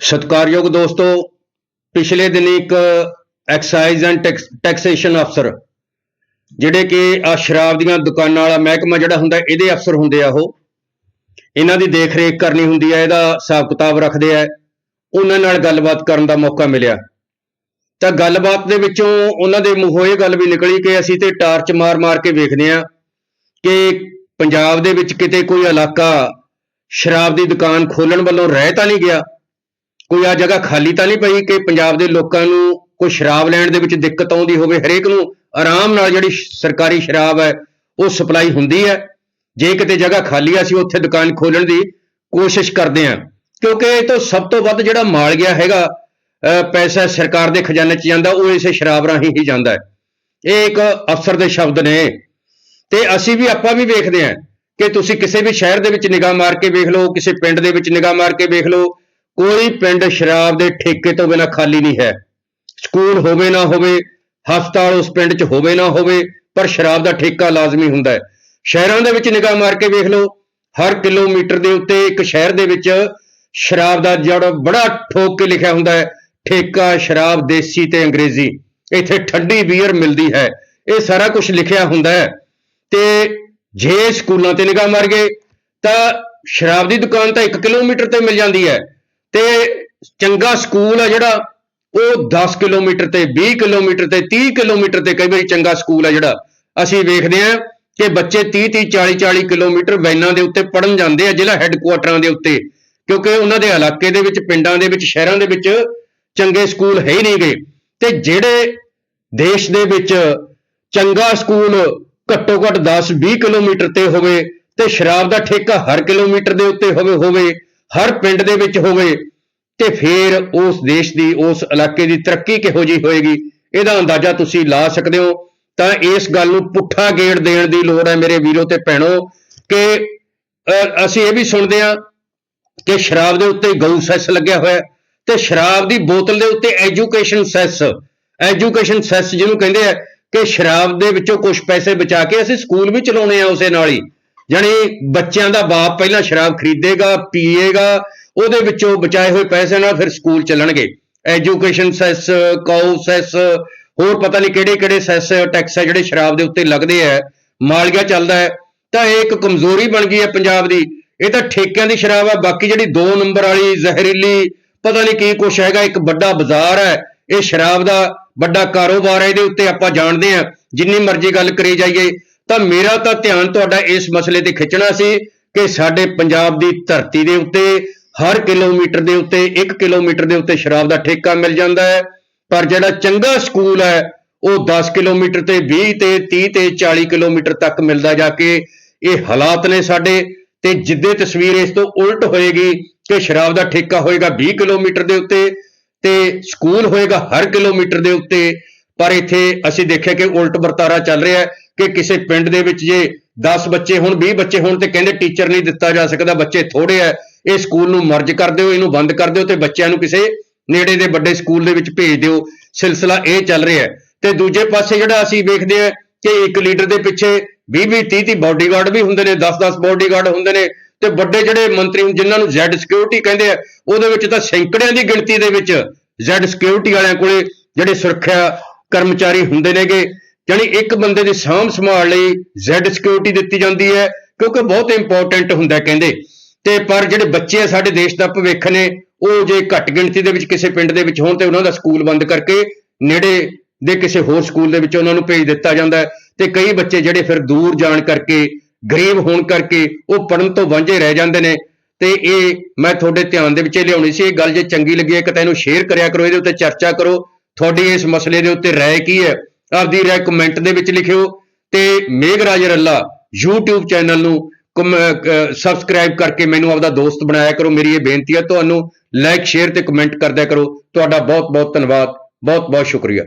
ਸਤਿਕਾਰਯੋਗ ਦੋਸਤੋ, ਪਿਛਲੇ ਦਿਨ ਇੱਕ ਐਕਸਾਈਜ਼ ਐਂਡ ਟੈਕਸੇਸ਼ਨ ਅਫਸਰ ਜਿਹੜੇ ਕਿ ਆ ਸ਼ਰਾਬ ਦੀਆਂ ਦੁਕਾਨਾਂ ਵਾਲਾ ਮਹਿਕਮਾ ਜਿਹੜਾ ਹੁੰਦਾ, ਇਹਦੇ ਅਫਸਰ ਹੁੰਦੇ ਆ ਉਹ। ਇਹਨਾਂ ਦੀ ਦੇਖ ਰੇਖ ਕਰਨੀ ਹੁੰਦੀ ਹੈ ਇਹਦਾ ਹਿਸਾਬ ਕਿਤਾਬ ਰੱਖਦੇ ਆ। ਉਹਨਾਂ ਨਾਲ ਗੱਲਬਾਤ ਕਰਨ ਦਾ ਮੌਕਾ ਮਿਲਿਆ। ਤਾਂ ਗੱਲਬਾਤ ਦੇ ਵਿੱਚੋਂ ਉਹਨਾਂ ਦੇ ਮੂੰਹੋਂ ਇਹ ਗੱਲ ਵੀ ਨਿਕਲੀ ਕਿ ਅਸੀਂ ਤੇ ਟਾਰਚ ਮਾਰ-ਮਾਰ ਕੇ ਵੇਖਦੇ ਆ ਕਿ ਪੰਜਾਬ ਦੇ ਵਿੱਚ ਕਿਤੇ ਕੋਈ ਇਲਾਕਾ ਸ਼ਰਾਬ ਦੀ ਦੁਕਾਨ ਖੋਲਣ ਵੱਲੋਂ ਰਹਿ ਤਾਂ ਨਹੀਂ ਗਿਆ। ਕੋਈ ਆ ਜਗ੍ਹਾ ਖਾਲੀ ਤਾਂ ਨਹੀਂ ਪਈ ਕਿ ਪੰਜਾਬ ਦੇ ਲੋਕਾਂ ਨੂੰ ਕੋਈ ਸ਼ਰਾਬ ਲੈਣ ਦੇ ਵਿੱਚ ਦਿੱਕਤ ਆਉਂਦੀ ਹੋਵੇ, ਹਰੇਕ ਨੂੰ ਆਰਾਮ ਨਾਲ ਜਿਹੜੀ ਸਰਕਾਰੀ ਸ਼ਰਾਬ ਹੈ, ਉਹ ਸਪਲਾਈ ਹੁੰਦੀ ਹੈ। ਜੇ ਕਿਤੇ ਜਗ੍ਹਾ ਖਾਲੀ ਆ, ਅਸੀਂ ਉੱਥੇ ਦੁਕਾਨ ਖੋਲਣ ਦੀ ਕੋਸ਼ਿਸ਼ ਕਰਦੇ ਹਾਂ। ਕਿਉਂਕਿ ਇਹ ਤੋਂ ਸਭ ਤੋਂ ਵੱਧ ਜਿਹੜਾ ਮਾਲ ਗਿਆ ਹੈਗਾ ਪੈਸਾ ਸਰਕਾਰ ਦੇ ਖਜ਼ਾਨੇ 'ਚ ਜਾਂਦਾ, ਉਹ ਇਸੇ ਸ਼ਰਾਬ ਰਾਹੀਂ ਹੀ ਜਾਂਦਾ ਹੈ। ਇਹ ਇੱਕ ਅਫਸਰ ਦੇ ਸ਼ਬਦ ਨੇ। ਤੇ ਅਸੀਂ ਵੀ, ਆਪਾਂ ਵੀ ਵੇਖਦੇ ਹਾਂ ਕਿ ਤੁਸੀਂ ਕਿਸੇ ਵੀ ਸ਼ਹਿਰ ਦੇ ਵਿੱਚ ਨਿਗਾਹ ਮਾਰ ਕੇ ਵੇਖ ਲਓ, ਕਿਸੇ ਪਿੰਡ ਦੇ ਵਿੱਚ ਨਿਗਾਹ ਮਾਰ ਕੇ ਵੇਖ ਲਓ ਕੋਈ ਪਿੰਡ ਸ਼ਰਾਬ ਦੇ ਠੇਕੇ ਤੋਂ ਬਿਨਾਂ ਖਾਲੀ ਨਹੀਂ ਹੈ। ਸਕੂਲ ਹੋਵੇ ਨਾ ਹੋਵੇ, ਹਸਪਤਾਲ ਉਸ ਪਿੰਡ 'ਚ ਹੋਵੇ ਨਾ ਹੋਵੇ, ਪਰ ਸ਼ਰਾਬ ਦਾ ਠੇਕਾ ਲਾਜ਼ਮੀ ਹੁੰਦਾ ਹੈ। ਸ਼ਹਿਰਾਂ ਦੇ ਵਿੱਚ ਨਿਗਾਹ ਮਾਰ ਕੇ ਵੇਖ ਲਓ, ਹਰ ਕਿਲੋਮੀਟਰ ਦੇ ਉੱਤੇ ਇੱਕ ਸ਼ਹਿਰ ਦੇ ਵਿੱਚ ਸ਼ਰਾਬ ਦਾ ਜਿਹੜਾ ਬੜਾ ਠੋਕ ਕੇ ਲਿਖਿਆ ਹੁੰਦਾ ਹੈ, ਠੇਕਾ ਸ਼ਰਾਬ ਦੇਸੀ ਤੇ ਅੰਗਰੇਜ਼ੀ। ਇੱਥੇ ਠੰਡੀ ਬੀਅਰ ਮਿਲਦੀ ਹੈ, ਇਹ ਸਾਰਾ ਕੁਝ ਲਿਖਿਆ ਹੁੰਦਾ ਹੈ। ਤੇ ਜੇ ਸਕੂਲਾਂ ਤੇ ਨਿਗਾਹ ਮਾਰ ਗਏ, ਤਾਂ ਸ਼ਰਾਬ ਦੀ ਦੁਕਾਨ ਤਾਂ 1 ਕਿਲੋਮੀਟਰ ਤੇ ਮਿਲ ਜਾਂਦੀ ਹੈ। ਤੇ ਚੰਗਾ ਸਕੂਲ ਹੈ ਜਿਹੜਾ, ਉਹ 10 ਕਿਲੋਮੀਟਰ ਤੇ 20 ਕਿਲੋਮੀਟਰ ਤੇ 30 ਕਿਲੋਮੀਟਰ ਤੇ ਕਈ ਵਾਰੀ ਚੰਗਾ ਸਕੂਲ ਹੈ ਜਿਹੜਾ। ਅਸੀਂ ਵੇਖਦੇ ਹਾਂ ਕਿ ਬੱਚੇ 30 30 40 40 ਕਿਲੋਮੀਟਰ ਵੈਨਾਂ ਦੇ ਉੱਤੇ ਪੜਨ ਜਾਂਦੇ ਆ, ਜ਼ਿਲ੍ਹਾ ਹੈੱਡਕੁਆਟਰਾਂ ਦੇ ਉੱਤੇ। ਕਿਉਂਕਿ ਉਹਨਾਂ ਦੇ ਇਲਾਕੇ ਦੇ ਵਿੱਚ, ਪਿੰਡਾਂ ਦੇ ਵਿੱਚ, ਸ਼ਹਿਰਾਂ ਦੇ ਵਿੱਚ ਚੰਗੇ ਸਕੂਲ ਹੈ ਹੀ ਨਹੀਂ ਗੇ। ਤੇ ਜਿਹੜੇ ਦੇਸ਼ ਦੇ ਵਿੱਚ ਚੰਗਾ ਸਕੂਲ ਘੱਟੋ ਘੱਟ 10 20 ਕਿਲੋਮੀਟਰ ਤੇ ਹੋਵੇ ਤੇ ਸ਼ਰਾਬ ਦਾ ਠੇਕਾ ਹਰ ਕਿਲੋਮੀਟਰ ਦੇ ਉੱਤੇ ਹੋਵੇ ਹੋਵੇ ਹਰ ਪਿੰਡ ਦੇ ਵਿੱਚ ਹੋਵੇ ਤੇ ਫਿਰ ਉਸ ਦੇਸ਼ ਦੀ, ਉਸ ਇਲਾਕੇ ਦੀ ਤਰੱਕੀ ਕਿਹੋ ਜੀ ਹੋਏਗੀ, ਇਹਦਾ ਅੰਦਾਜ਼ਾ ਤੁਸੀਂ ਲਾ ਸਕਦੇ ਹੋ। ਤਾਂ ਇਸ ਗੱਲ ਨੂੰ ਪੁੱਠਾ ਗੇੜ ਦੇਣ ਦੀ ਲੋੜ ਹੈ ਮੇਰੇ ਵੀਰੋ ਤੇ ਭੈਣੋ ਕਿ ਅਸੀਂ ਇਹ ਵੀ ਸੁਣਦੇ ਹਾਂ ਕਿ ਸ਼ਰਾਬ ਦੇ ਉੱਤੇ ਗਊ ਸੈੱਸ ਲੱਗਿਆ ਹੋਇਆ ਤੇ ਸ਼ਰਾਬ ਦੀ ਬੋਤਲ ਦੇ ਉੱਤੇ ਐਜੂਕੇਸ਼ਨ ਸੈੱਸ, ਐਜੂਕੇਸ਼ਨ ਸੈਸ ਜਿਹਨੂੰ ਕਹਿੰਦੇ ਆ ਕਿ ਸ਼ਰਾਬ ਦੇ ਵਿੱਚੋਂ ਕੁਝ ਪੈਸੇ ਬਚਾ ਕੇ ਅਸੀਂ ਸਕੂਲ ਵੀ ਚਲਾਉਣੇ ਆ ਉਸੇ ਨਾਲ ਹੀ। ਜਾਣੀ ਬੱਚਿਆਂ ਦਾ ਬਾਪ ਪਹਿਲਾਂ ਸ਼ਰਾਬ ਖਰੀਦੇਗਾ, ਪੀਏਗਾ, ਉਹਦੇ ਵਿੱਚੋਂ ਬਚਾਏ ਹੋਏ ਪੈਸੇ ਨਾਲ ਫਿਰ ਸਕੂਲ ਚੱਲਣਗੇ। ਐਜੂਕੇਸ਼ਨ ਸੈਸ, ਕਾਊ ਸੈਸ, ਹੋਰ ਪਤਾ ਨਹੀਂ ਕਿਹੜੇ ਕਿਹੜੇ ਸੈਸ ਟੈਕਸ ਹੈ ਜਿਹੜੇ ਸ਼ਰਾਬ ਦੇ ਉੱਤੇ ਲੱਗਦੇ ਆ, ਮਾਲੀਆ ਚੱਲਦਾ ਹੈ। ਤਾਂ ਇਹ ਇੱਕ ਕਮਜ਼ੋਰੀ ਬਣ ਗਈ ਹੈ ਪੰਜਾਬ ਦੀ। ਇਹ ਤਾਂ ਠੇਕਿਆਂ ਦੀ ਸ਼ਰਾਬ ਹੈ ਬਾਕੀ ਜਿਹੜੀ 2 ਨੰਬਰ ਵਾਲੀ ਜ਼ਹਿਰੀਲੀ, ਪਤਾ ਨਹੀਂ ਕੀ ਕੁਛ ਹੈਗਾ, ਇੱਕ ਵੱਡਾ ਬਾਜ਼ਾਰ ਹੈ। ਇਹ ਸ਼ਰਾਬ ਦਾ ਵੱਡਾ ਕਾਰੋਬਾਰ ਹੈ, ਇਹਦੇ ਉੱਤੇ ਆਪਾਂ ਜਾਣਦੇ ਹਾਂ। ਜਿੰਨੀ ਮਰਜ਼ੀ ਗੱਲ ਕਰੀ ਜਾਈਏ ਤਾਂ ਮੇਰਾ ਤਾਂ ਧਿਆਨ ਤੁਹਾਡਾ ਇਸ ਮਸਲੇ ਤੇ ਖਿੱਚਣਾ ਸੀ ਕਿ ਸਾਡੇ ਪੰਜਾਬ ਦੀ ਧਰਤੀ ਦੇ ਉੱਤੇ, ਹਰ ਕਿਲੋਮੀਟਰ ਦੇ ਉੱਤੇ 1 ਕਿਲੋਮੀਟਰ ਦੇ ਉੱਤੇ ਸ਼ਰਾਬ ਦਾ ਠੇਕਾ ਮਿਲ ਜਾਂਦਾ ਹੈ। ਪਰ ਜਿਹੜਾ ਚੰਗਾ ਸਕੂਲ ਹੈ, ਉਹ 10 ਕਿਲੋਮੀਟਰ ਤੇ 20 ਤੇ 30 ਤੇ 40 ਕਿਲੋਮੀਟਰ ਤੱਕ ਮਿਲਦਾ ਜਾ ਕੇ ਇਹ ਹਾਲਾਤ ਨੇ ਸਾਡੇ ਤੇ ਜਿੱਦੇ ਤਸਵੀਰ ਇਸ ਤੋਂ ਉਲਟ ਹੋਏਗੀ ਕਿ ਸ਼ਰਾਬ ਦਾ ਠੇਕਾ ਹੋਏਗਾ 20 ਕਿਲੋਮੀਟਰ ਦੇ ਉੱਤੇ ਤੇ ਸਕੂਲ ਹੋਏਗਾ ਹਰ ਕਿਲੋਮੀਟਰ ਦੇ ਉੱਤੇ ਪਰ ਇੱਥੇ ਅਸੀਂ ਦੇਖਿਆ ਕਿ ਉਲਟ ਵਰਤਾਰਾ ਚੱਲ ਰਿਹਾ ਹੈ ਕਿ ਕਿਸੇ ਪਿੰਡ ਦੇ ਵਿੱਚ ਜੇ 10 ਬੱਚੇ ਹੋਣ 20 ਬੱਚੇ ਹੋਣ ਤੇ ਕਹਿੰਦੇ ਟੀਚਰ ਨਹੀਂ ਦਿੱਤਾ ਜਾ ਸਕਦਾ, ਬੱਚੇ ਥੋੜੇ ਆ ਇਹ ਸਕੂਲ ਨੂੰ ਮਰਜ ਕਰ ਦਿਓ, ਇਹਨੂੰ ਬੰਦ ਕਰ ਦਿਓ ਤੇ ਬੱਚਿਆਂ ਨੂੰ ਕਿਸੇ ਨੇੜੇ ਦੇ ਵੱਡੇ ਸਕੂਲ ਦੇ ਵਿੱਚ ਭੇਜ ਦਿਓ। ਸਿਲਸਿਲਾ ਇਹ ਚੱਲ ਰਿਹਾ ਹੈ। ਤੇ ਦੂਜੇ ਪਾਸੇ ਜਿਹੜਾ ਅਸੀਂ ਵੇਖਦੇ ਆ ਕਿ ਇੱਕ ਲੀਡਰ ਦੇ ਪਿੱਛੇ 20 20 30 30 ਬਾਡੀਗਾਰਡ ਵੀ ਹੁੰਦੇ ਨੇ 10 10 ਬਾਡੀਗਾਰਡ ਹੁੰਦੇ ਨੇ ਤੇ ਵੱਡੇ ਜਿਹੜੇ ਮੰਤਰੀ ਹੁਣ ਜਿਨ੍ਹਾਂ ਨੂੰ ਜ਼ੈਡ ਸਿਕਿਉਰਿਟੀ ਕਹਿੰਦੇ ਆ, ਉਹਦੇ ਵਿੱਚ ਤਾਂ ਸੈਂਕੜਿਆਂ ਦੀ ਗਿਣਤੀ ਦੇ ਵਿੱਚ ਜ਼ੈਡ ਸਿਕਿਉਰਿਟੀ ਵਾਲਿਆਂ ਕੋਲੇ ਜਿਹੜੇ ਸੁਰੱਖਿਆ ਕਰਮਚਾਰੀ ਹੁੰਦੇ ਨੇਗੇ ਯਾਨੀ ਇੱਕ ਬੰਦੇ ਦੀ ਸਾਂਭ ਸੰਭਾਲ ਲਈ ਜ਼ੈਡ ਸਿਕਿਉਰਿਟੀ ਦਿੱਤੀ ਜਾਂਦੀ ਹੈ, ਕਿਉਂਕਿ ਬਹੁਤ ਇੰਪੋਰਟੈਂਟ ਹੁੰਦਾ ਕਹਿੰਦੇ। ਤੇ ਪਰ ਜਿਹੜੇ ਬੱਚੇ ਆ ਸਾਡੇ ਦੇਸ਼ ਦਾ ਭਵਿੱਖ ਨੇ, ਉਹ ਜੇ ਘੱਟ ਗਿਣਤੀ ਦੇ ਵਿੱਚ ਕਿਸੇ ਪਿੰਡ ਦੇ ਵਿੱਚ ਹੋਣ ਤੇ ਉਹਨਾਂ ਦਾ ਸਕੂਲ ਬੰਦ ਕਰਕੇ ਨੇੜੇ ਦੇ ਕਿਸੇ ਹੋਰ ਸਕੂਲ ਦੇ ਵਿੱਚ ਉਹਨਾਂ ਨੂੰ ਭੇਜ ਦਿੱਤਾ ਜਾਂਦਾ ਹੈ। ਤੇ ਕਈ ਬੱਚੇ ਜਿਹੜੇ ਫਿਰ ਦੂਰ ਜਾਣ ਕਰਕੇ, ਗਰੀਬ ਹੋਣ ਕਰਕੇ ਉਹ ਪੜਨ ਤੋਂ ਵਾਂਝੇ ਰਹਿ ਜਾਂਦੇ ਨੇ। ਤੇ ਇਹ ਮੈਂ ਤੁਹਾਡੇ ਧਿਆਨ ਦੇ ਵਿੱਚ ਲਿਆਉਣੀ ਸੀ, ਇਹ ਗੱਲ ਜੇ ਚੰਗੀ ਲੱਗੀ ਹੈ ਕਿ ਤੈਨੂੰ ਸ਼ੇਅਰ ਕਰਿਆ ਕਰੋ, ਇਹਦੇ ਉੱਤੇ ਚਰਚਾ ਕਰੋ। ਤੁਹਾਡੀ ਇਸ ਮਸਲੇ ਦੇ ਉੱਤੇ ਰਾਏ ਕੀ ਹੈ? ਆਪਦੀ ਰਾਏ ਕਮੈਂਟ ਦੇ ਵਿੱਚ ਲਿਖਿਓ ਤੇ ਮੇਘਰਾਜ ਰੱਲਾ YouTube ਚੈਨਲ ਨੂੰ ਸਬਸਕ੍ਰਾਈਬ ਕਰਕੇ ਮੈਨੂੰ ਆਪਦਾ ਦੋਸਤ ਬਣਾਇਆ ਕਰੋ। ਮੇਰੀ ਇਹ ਬੇਨਤੀ ਹੈ, ਤੁਹਾਨੂੰ ਲਾਈਕ ਸ਼ੇਅਰ ਤੇ ਕਮੈਂਟ ਕਰਦਿਆ ਕਰੋ। ਤੁਹਾਡਾ ਬਹੁਤ ਬਹੁਤ ਧੰਨਵਾਦ। ਬਹੁਤ ਬਹੁਤ ਸ਼ੁਕਰੀਆ।